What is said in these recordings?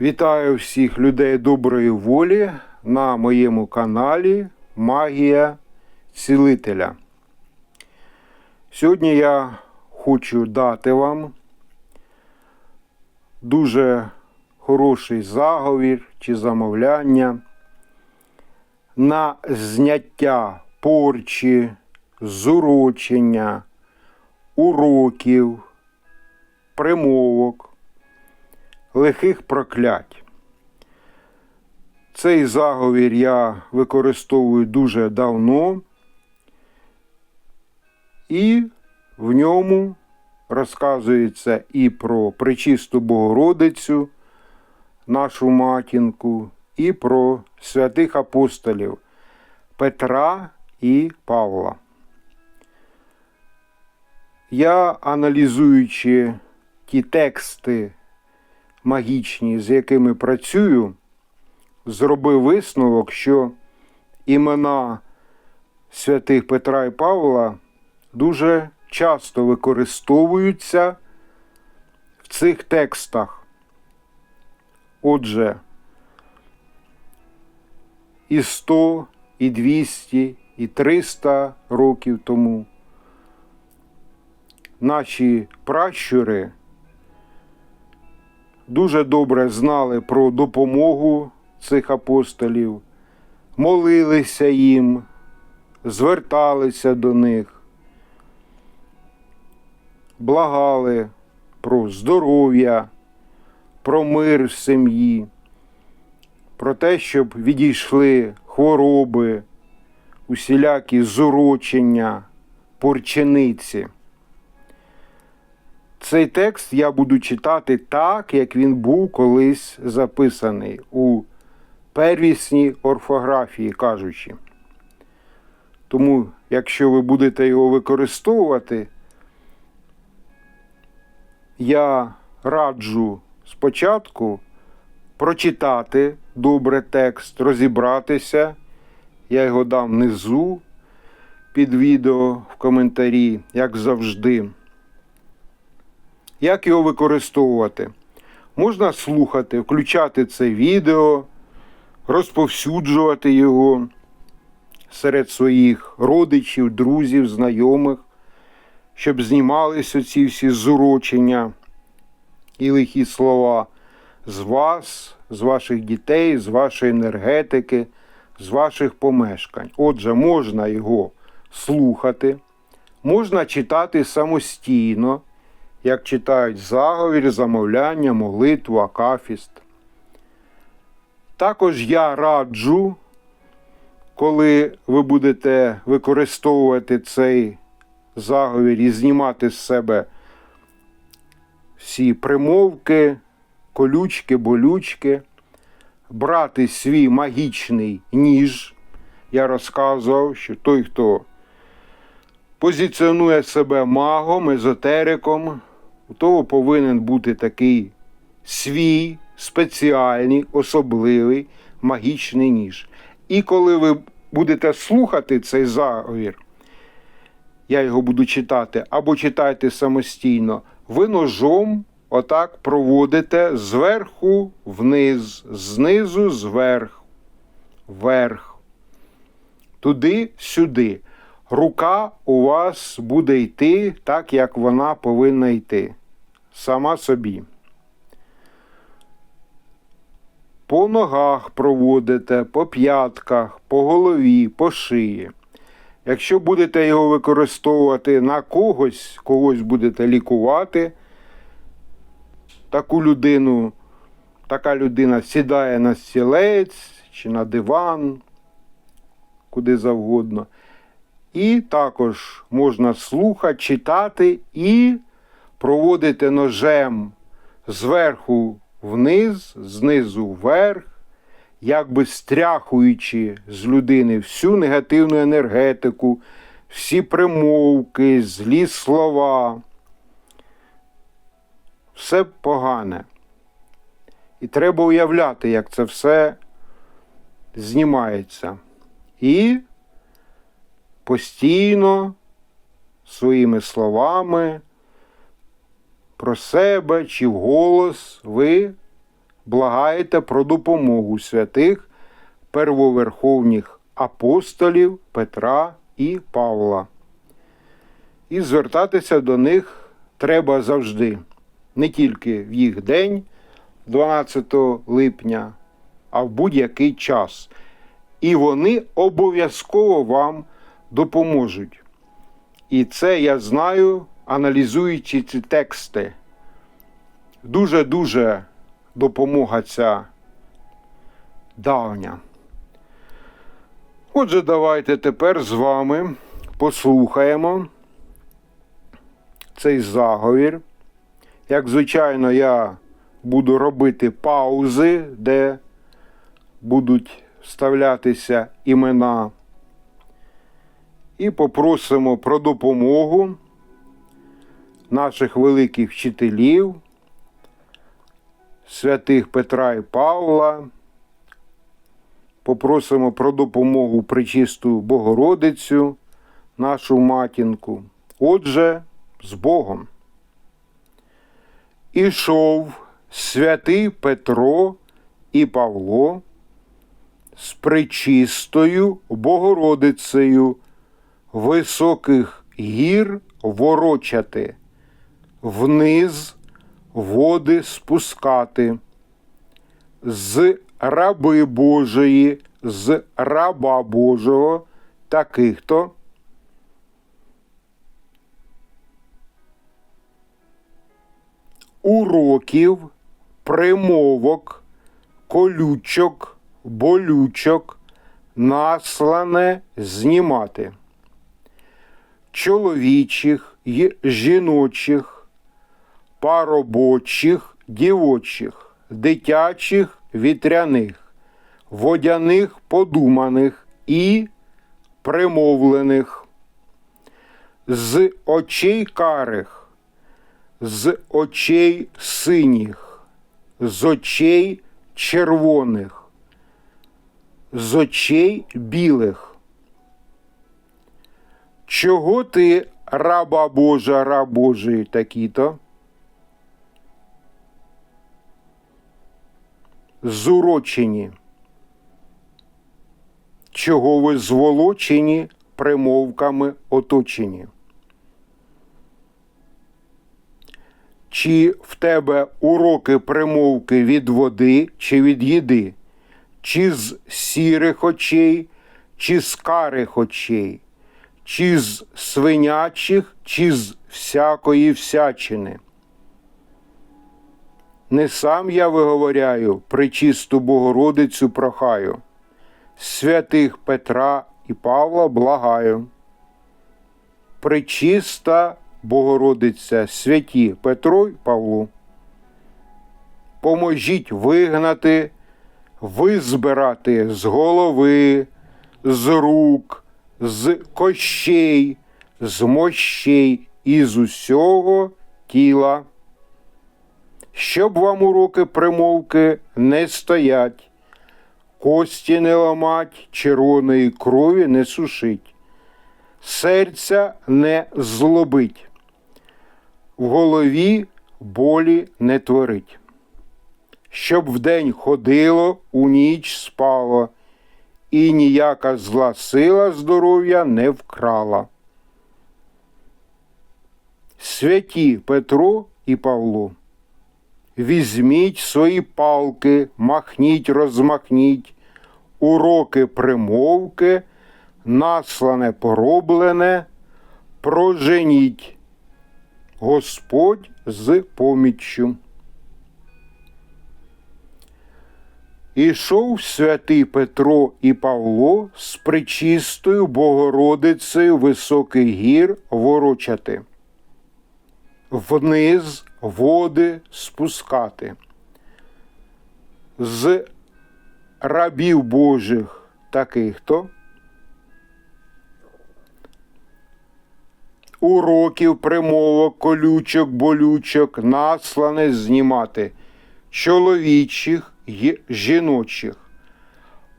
Вітаю всіх людей доброї волі на моєму каналі Магія Цілителя. Сьогодні я хочу дати вам дуже хороший заговір чи замовляння на зняття порчі, зурочення, уроків, примовок лихих проклять. Цей заговір я використовую дуже давно, і в ньому розказується і про пречисту Богородицю, нашу матінку, і про святих апостолів Петра і Павла. Я, аналізуючи ті тексти магічні, з якими працюю, зробив висновок, що імена святих Петра і Павла дуже часто використовуються в цих текстах. Отже, і 100, і 200, і 300 років тому наші пращури дуже добре знали про допомогу цих апостолів, молилися їм, зверталися до них, благали про здоров'я, про мир в сім'ї, про те, щоб відійшли хвороби, усілякі зурочення, порчениці. Цей текст я буду читати так, як він був колись записаний у первісній орфографії, кажучи. Тому, якщо ви будете його використовувати, я раджу спочатку прочитати добре текст, розібратися. Я його дам внизу під відео в коментарі, як завжди. Як його використовувати? Можна слухати, включати це відео, розповсюджувати його серед своїх родичів, друзів, знайомих, щоб знімалися ці всі зурочення і лихі слова з вас, з ваших дітей, з вашої енергетики, з ваших помешкань. Отже, можна його слухати, можна читати самостійно як читають заговір, замовляння, молитву, акафіст. Також я раджу, коли ви будете використовувати цей заговір і знімати з себе всі примовки, колючки, болючки, брати свій магічний ніж. Я розказував, що той, хто позиціонує себе магом, езотериком, у того повинен бути такий свій спеціальний, особливий магічний ніж. І коли ви будете слухати цей заговір, я його буду читати, або читайте самостійно, ви ножом отак проводите зверху вниз, знизу зверх, вверх, туди, сюди. Рука у вас буде йти так, як вона повинна йти. Сама собі. По ногах проводите, по п'ятках, по голові, по шиї. Якщо будете його використовувати на когось, когось будете лікувати, таку людину, така людина сідає на стілець чи на диван, куди завгодно. І також можна слухати, читати і проводити ножем зверху вниз, знизу вверх, якби стряхуючи з людини всю негативну енергетику, всі примовки, злі слова. Все погане. І треба уявляти, як це все знімається. І постійно своїми словами про себе чи вголос ви благаєте про допомогу святих первоверховних апостолів Петра і Павла. І звертатися до них треба завжди, не тільки в їх день, 12 липня, а в будь-який час. І вони обов'язково вам допоможуть. І це я знаю, аналізуючи ці тексти. Дуже-дуже допомога ця давня. Отже, давайте тепер з вами послухаємо цей заговір. Як звичайно, я буду робити паузи, де будуть вставлятися імена. І попросимо про допомогу наших великих вчителів, святих Петра і Павла. Попросимо про допомогу Пречисту Богородицю, нашу матінку. Отже, з Богом. Ішов святий Петро і Павло з пречистою Богородицею високих гір ворочати, вниз води спускати, з раби Божої, з раба Божого, таких-то. Уроків, примовок, колючок, болючок, наслане знімати чоловічих й жіночих, паробочих, дівочих, дитячих, вітряних, водяних подуманих і примовлених, з очей карих, з очей синіх, з очей червоних, з очей білих. Чого ти, раба Божа, раб Божий такі-то? Зурочені. Чого ви зволочені примовками оточені? Чи в тебе уроки примовки від води чи від їди, чи з сірих очей, чи з карих очей? чи з свинячих, чи з всякої всячини. Не сам я виговоряю, причисту Богородицю прохаю, святих Петра і Павла благаю. Причиста Богородиця святі Петру й Павлу. Поможіть вигнати, визбирати з голови, з рук з кощей, з мощей і з усього тіла. Щоб вам уроки примовки не стоять, кості не ламать, червоної крові не сушить, серця не злобить, в голові болі не творить. Щоб вдень ходило, у ніч спало і ніяка зла сила здоров'я не вкрала. Святі Петро і Павло, візьміть свої палки, махніть, розмахніть, уроки примовки, наслане пороблене, проженіть. Господь з поміччю. Ішов святий Петро і Павло з причистою Богородицею високих гір ворочати, вниз води спускати. З рабів Божих таких то уроків, примовок, колючок, болючок, наслане знімати чоловічих й жіночих,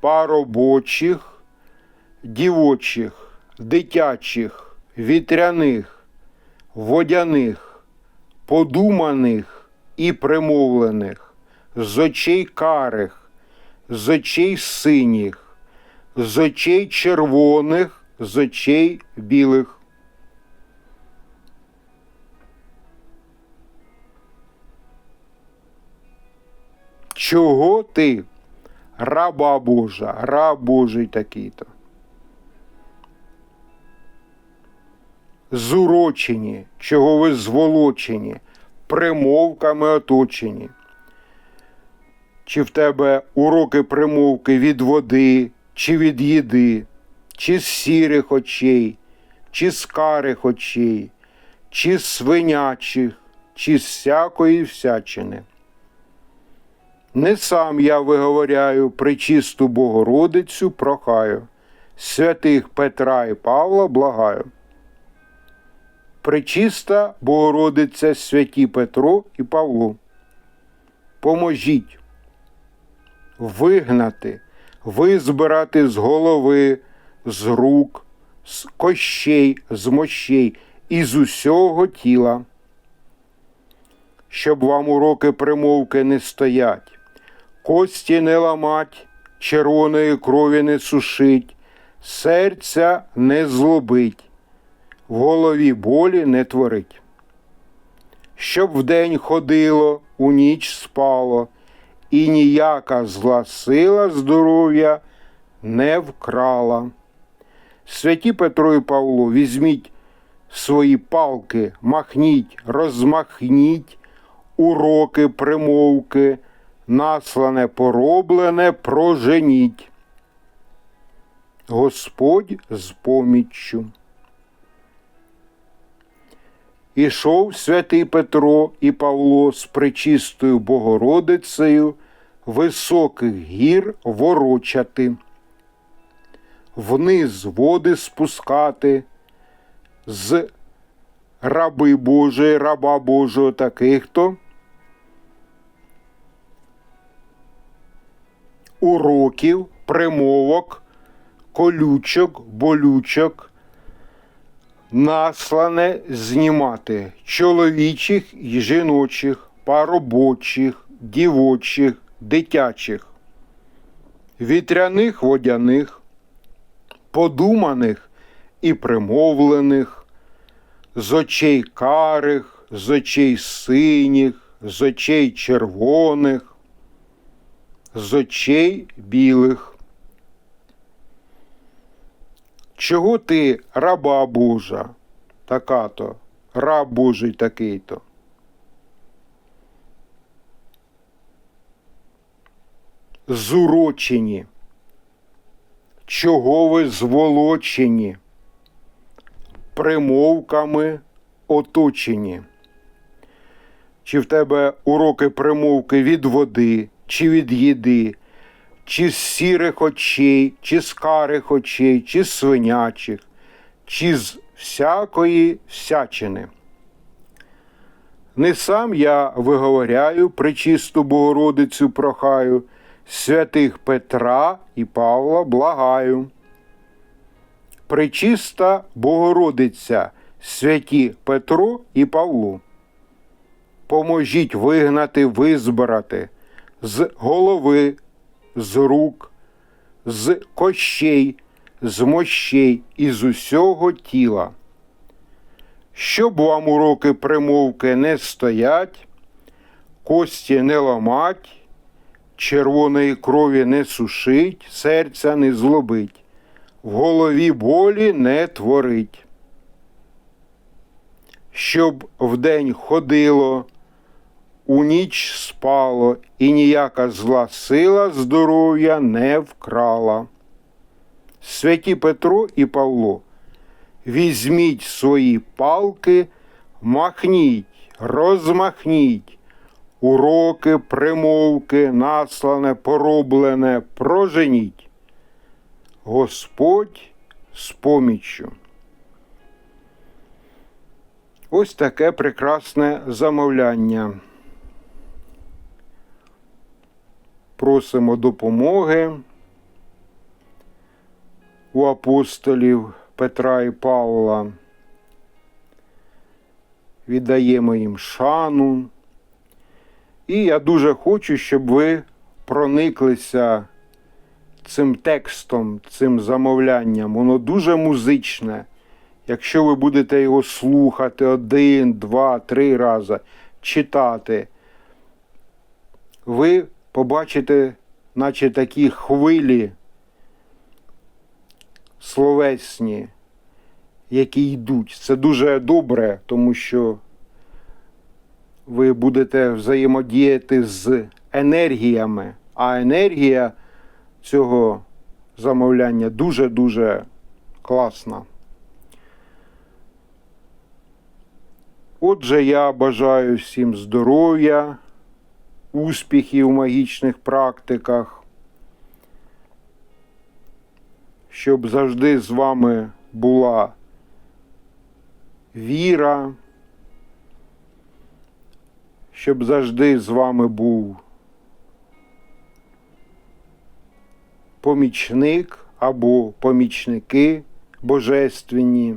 паробочих, дівочих, дитячих, вітряних, водяних, подуманих і примовлених, з очей карих, з очей синіх, з очей червоних, з очей білих. Чого ти, раба Божа, раб Божий такий-то? Зурочені, чого ви зволочені, примовками оточені. Чи в тебе уроки примовки від води, чи від їди, чи з сірих очей, чи з карих очей, чи з свинячих, чи з всякої всячини. Не сам я виговоряю причисту Богородицю прохаю, святих Петра і Павла благаю. Пречиста Богородиця святі Петро і Павлу. Поможіть вигнати, визбирати з голови, з рук, з кощей, з мощей і з усього тіла. Щоб вам уроки примовки не стоять, кості не ламать, червоної крові не сушить, серця не злобить, в голові болі не творить. Щоб вдень ходило, у ніч спало, і ніяка зла сила здоров'я не вкрала. Святі Петро і Павло, візьміть свої палки, махніть, розмахніть уроки, примовки, наслане пороблене, проженіть. Господь з поміччю. Ішов святий Петро і Павло з пречистою Богородицею високих гір ворочати, вниз води спускати, з раби Божої, раба Божого таких то уроків, примовок, колючок, болючок, наслане знімати чоловічих і жіночих, паробочих, дівочих, дитячих, вітряних водяних, подуманих і примовлених, з очей карих, з очей синіх, з очей червоних, з очей білих. Чого ти, раба Божа, така-то, раб Божий такий-то? Зурочені. Чого ви зволочені? Примовками оточені. Чи в тебе уроки примовки від води, чи від їди, чи з сірих очей, чи з карих очей, чи з свинячих, чи з всякої всячини. Не сам я виговоряю причисту Богородицю прохаю, святих Петра і Павла благаю. Пречиста Богородиця, святі Петро і Павлу. Поможіть вигнати, визбирати з голови, з рук, з кощей, з мощей і з усього тіла. Щоб вам уроки примовки не стоять, кості не ламать, червоної крові не сушить, серця не злобить, в голові болі не творить. Щоб вдень ходило, у ніч спало, і ніяка зла сила здоров'я не вкрала. Святі Петро і Павло, візьміть свої палки, махніть, розмахніть, уроки, примовки, наслане, пороблене, проженіть. Господь з поміччю. Ось таке прекрасне замовляння. Просимо допомоги у апостолів Петра і Павла. Віддаємо їм шану І я дуже хочу, щоб ви прониклися цим текстом, цим замовлянням. Воно дуже музичне. Якщо ви будете його слухати один, два, три рази, читати, ви побачите, наче такі хвилі словесні, які йдуть. Це дуже добре, тому що ви будете взаємодіяти з енергіями, а енергія цього замовляння дуже-дуже класна. Отже, я бажаю всім здоров'я, успіхів у магічних практиках, щоб завжди з вами була віра, щоб завжди з вами був помічник або помічники божественні.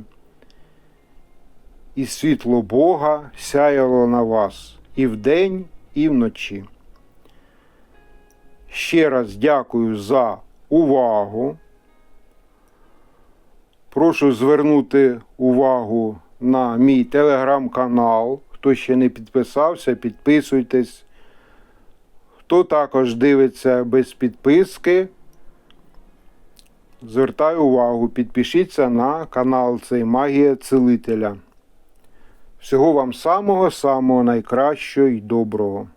І світло Бога сяяло на вас і вдень, і вночі. Ще раз дякую за увагу. Прошу звернути увагу на мій телеграм-канал. Хто ще не підписався, підписуйтесь. Хто також дивиться без підписки, звертаю увагу, підпишіться на канал цей Магія Целителя. Всього вам самого самого найкращого і доброго.